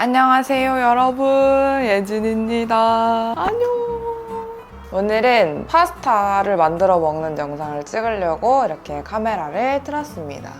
안녕하세요 여러분. 예진입니다. 안녕 오늘은 파스타를 만들어 먹는 영상을 찍으려고 이렇게 카메라를 틀었습니다.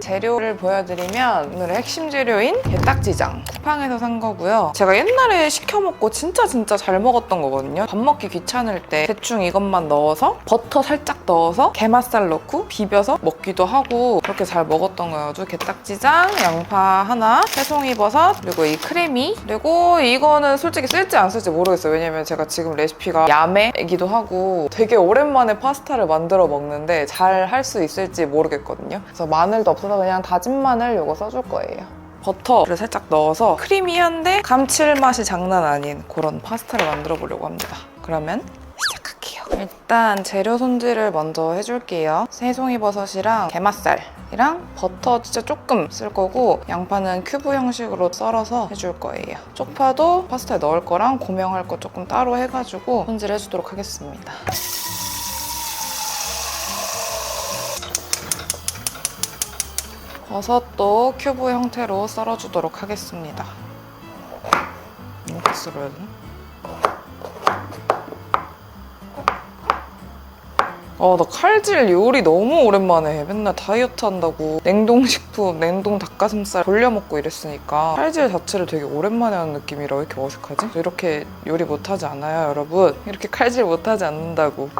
재료를 보여드리면 오늘의 핵심 재료인 게딱지장. 쿠팡에서 산 거고요. 제가 옛날에 시켜 먹고 진짜 진짜 잘 먹었던 거거든요. 밥 먹기 귀찮을 때 대충 이것만 넣어서 버터 살짝 넣어서 게맛살 넣고 비벼서 먹기도 하고 그렇게 잘 먹었던 거여가지고 게딱지장, 양파 하나, 새송이 버섯 그리고 이 크래미. 그리고 이거는 솔직히 쓸지 안 쓸지 모르겠어요. 왜냐면 제가 지금 레시피가 야매이기도 하고 되게 오랜만에 파스타를 만들어 먹는데 잘 할 수 있을지 모르겠거든요. 그래서 마늘도 없어서 그냥 다진 마늘 이거 써줄 거예요. 버터를 살짝 넣어서 크리미한데 감칠맛이 장난 아닌 그런 파스타를 만들어 보려고 합니다. 그러면 일단 재료 손질을 먼저 해줄게요 새송이 버섯이랑 게맛살이랑 버터 진짜 조금 쓸 거고 양파는 큐브 형식으로 썰어서 해줄 거예요 쪽파도 파스타에 넣을 거랑 고명할 거 조금 따로 해가지고 손질해 주도록 하겠습니다 버섯도 큐브 형태로 썰어주도록 하겠습니다. 이렇게 썰어야 되나? 아, 나 칼질 요리 너무 오랜만에 해. 맨날 다이어트 한다고 냉동식품, 냉동 닭가슴살 돌려 먹고 이랬으니까 칼질 자체를 되게 오랜만에 하는 느낌이라 왜 이렇게 어색하지? 저 이렇게 요리 못하지 않아요, 여러분? 이렇게 칼질 못하지 않는다고.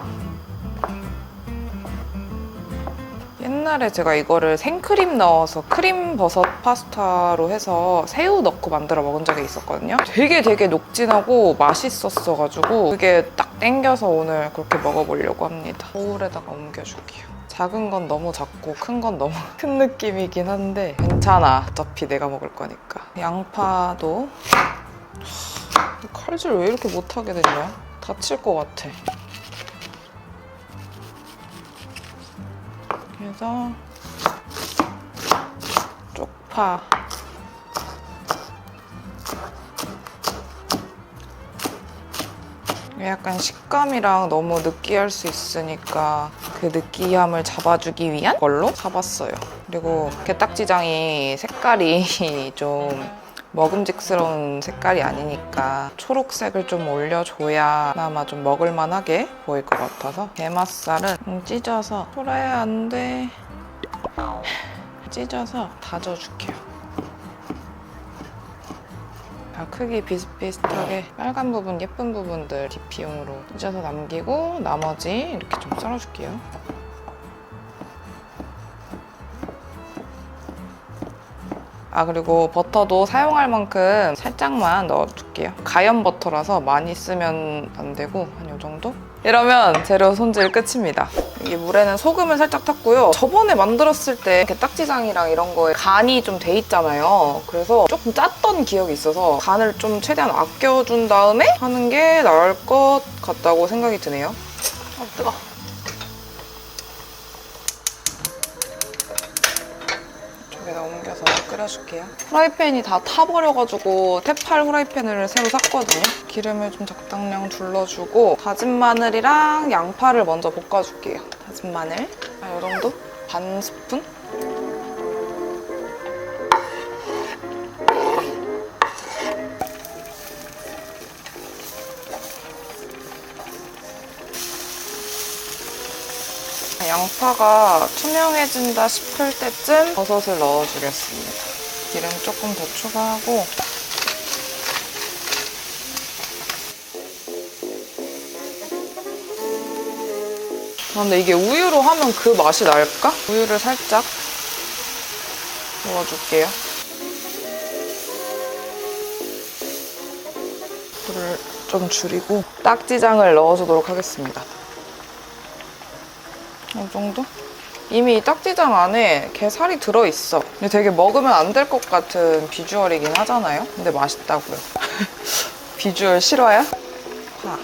옛날에 제가 이거를 생크림 넣어서 크림 버섯 파스타로 해서 새우 넣고 만들어 먹은 적이 있었거든요. 되게 되게 녹진하고 맛있었어가지고 그게 딱 땡겨서 오늘 그렇게 먹어보려고 합니다. 보울에다가 옮겨줄게요. 작은 건 너무 작고 큰 건 너무 큰 느낌이긴 한데 괜찮아. 어차피 내가 먹을 거니까. 양파도 하, 칼질 왜 이렇게 못하게 됐냐? 다칠 것 같아. 그래서 쪽파 약간 식감이랑 너무 느끼할 수 있으니까 그 느끼함을 잡아주기 위한 걸로 사봤어요. 그리고 게딱지장이 색깔이 좀 먹음직스러운 색깔이 아니니까 초록색을 좀 올려줘야 아마 좀 먹을만하게 보일 것 같아서 게맛살은 좀 찢어서 돌아야 안 돼. 찢어서 다져줄게요. 다 크기 비슷비슷하게 빨간 부분, 예쁜 부분들 DP용으로 찢어서 남기고 나머지 이렇게 좀 썰어줄게요. 아 그리고 버터도 사용할 만큼 살짝만 넣어줄게요. 가염 버터라서 많이 쓰면 안 되고 한 이 정도? 이러면 재료 손질 끝입니다. 이게 물에는 소금을 살짝 탔고요. 저번에 만들었을 때 이렇게 딱지장이랑 이런 거에 간이 좀 돼 있잖아요. 그래서 조금 짰던 기억이 있어서 간을 좀 최대한 아껴준 다음에 하는 게 나을 것 같다고 생각이 드네요. 아 뜨거. 옮겨서 끓여줄게요. 프라이팬이 다 타버려가지고 테팔 프라이팬을 새로 샀거든요. 기름을 좀 적당량 둘러주고 다진 마늘이랑 양파를 먼저 볶아줄게요. 다진 마늘 아, 이 정도? 반 스푼? 양파가 투명해진다 싶을 때쯤 버섯을 넣어주겠습니다. 기름 조금 더 추가하고 아, 근데 이게 우유로 하면 그 맛이 날까? 우유를 살짝 넣어줄게요. 불을 좀 줄이고 딱지장을 넣어주도록 하겠습니다. 이 정도? 이미 이 딱지장 안에 게살이 들어있어. 근데 되게 먹으면 안 될 것 같은 비주얼이긴 하잖아요? 근데 맛있다고요. 비주얼 싫어요? 파,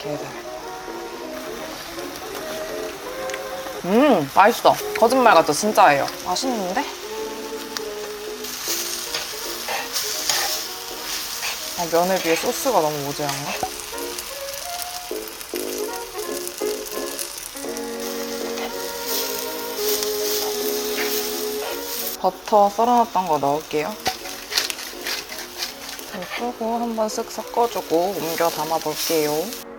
게살. 음, 맛있어. 거짓말 같죠? 진짜예요. 맛있는데? 아, 면에 비해 소스가 너무 모자란가? 버터 썰어놨던 거 넣을게요. 네, 끄고 한번 쓱 섞어주고 옮겨 담아볼게요.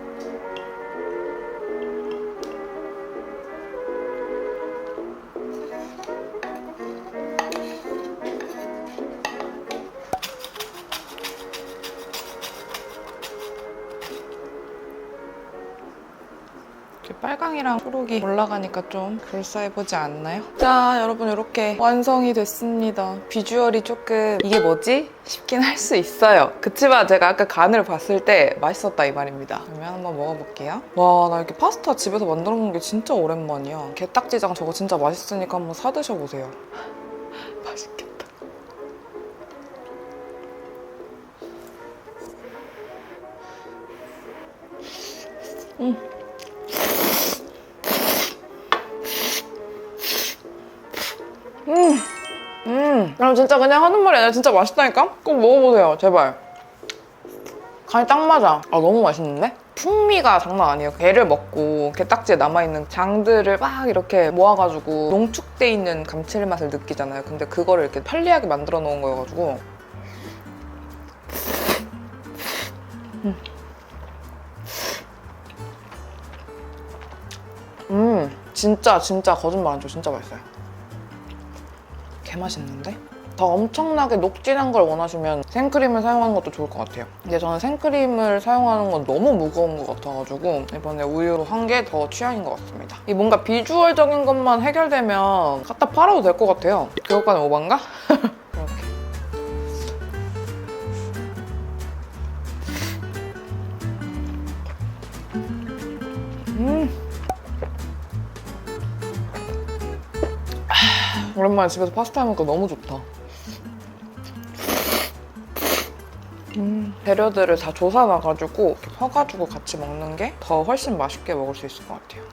빨강이랑 초록이 올라가니까 좀 그럴싸해 보지 않나요? 자, 여러분 이렇게 완성이 됐습니다. 비주얼이 조금 이게 뭐지? 싶긴 할 수 있어요. 그치만 제가 아까 간을 봤을 때 맛있었다 이 말입니다. 그러면 한번 먹어볼게요. 와, 나 이렇게 파스타 집에서 만들어 먹는 게 진짜 오랜만이야. 게딱지장 저거 진짜 맛있으니까 한번 사 드셔보세요. 맛있겠다. 음, 그럼 진짜 그냥 하는 말이 아니라 진짜 맛있다니까? 꼭 먹어보세요, 제발. 간이 딱 맞아. 아, 너무 맛있는데? 풍미가 장난 아니에요. 게를 먹고 게딱지에 남아있는 장들을 막 이렇게 모아가지고 농축돼 있는 감칠맛을 느끼잖아요. 근데 그거를 이렇게 편리하게 만들어 놓은 거여가지고. 음. 음, 진짜, 진짜 거짓말 안 쳐. 진짜 맛있어요. 개 맛있는데? 더 엄청나게 녹진한 걸 원하시면 생크림을 사용하는 것도 좋을 것 같아요. 근데 저는 생크림을 사용하는 건 너무 무거운 것 같아가지고 이번에 우유로 한 게 더 취향인 것 같습니다. 이 뭔가 비주얼적인 것만 해결되면 갖다 팔아도 될 것 같아요. 그것과는 오반가? 이렇게. 음. 오랜만에 집에서 파스타 해 먹으니까 너무 좋다. 음, 재료들을 다 조사놔가지고 퍼가지고 같이 먹는 게 더 훨씬 맛있게 먹을 수 있을 것 같아요.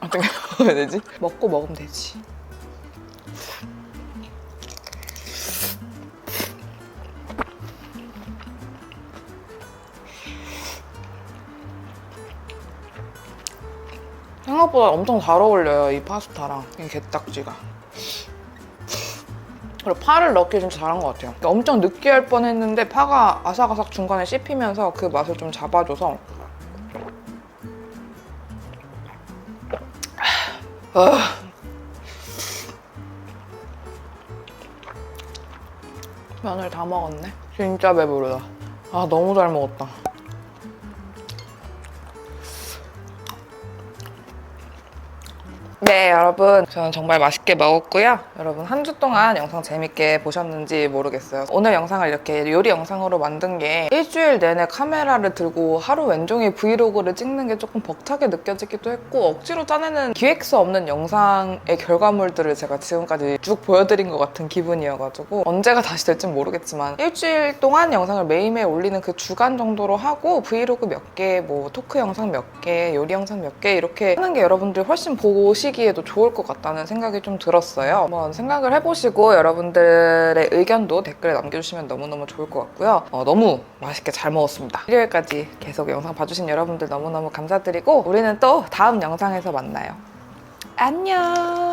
어떻게 먹어야 되지? 먹고 먹으면 되지. 생각보다 엄청 잘 어울려요, 이 파스타랑 이 게딱지가. 그리고 파를 넣기 진짜 잘한 것 같아요. 엄청 느끼할 뻔했는데 파가 아삭아삭 중간에 씹히면서 그 맛을 좀 잡아줘서 아. 면을 다 먹었네. 진짜 배부르다. 아 너무 잘 먹었다. 네, 여러분. 저는 정말 맛있게 먹었고요. 여러분, 한 주 동안 영상 재밌게 보셨는지 모르겠어요. 오늘 영상을 이렇게 요리 영상으로 만든 게 일주일 내내 카메라를 들고 하루 왼종일 브이로그를 찍는 게 조금 벅차게 느껴지기도 했고, 억지로 짜내는 기획서 없는 영상의 결과물들을 제가 지금까지 쭉 보여드린 것 같은 기분이어가지고, 언제가 다시 될진 모르겠지만, 일주일 동안 영상을 매일매일 올리는 그 주간 정도로 하고, 브이로그 몇 개, 뭐, 토크 영상 몇 개, 요리 영상 몇 개, 이렇게 하는 게 여러분들 훨씬 보시기에도 좋을 것 같다는 생각이 좀 들었어요. 한번 생각을 해보시고 여러분들의 의견도 댓글에 남겨주시면 너무너무 좋을 것 같고요. 어, 너무 맛있게 잘 먹었습니다. 일요일까지 계속 영상 봐주신 여러분들 너무너무 감사드리고 우리는 또 다음 영상에서 만나요. 안녕!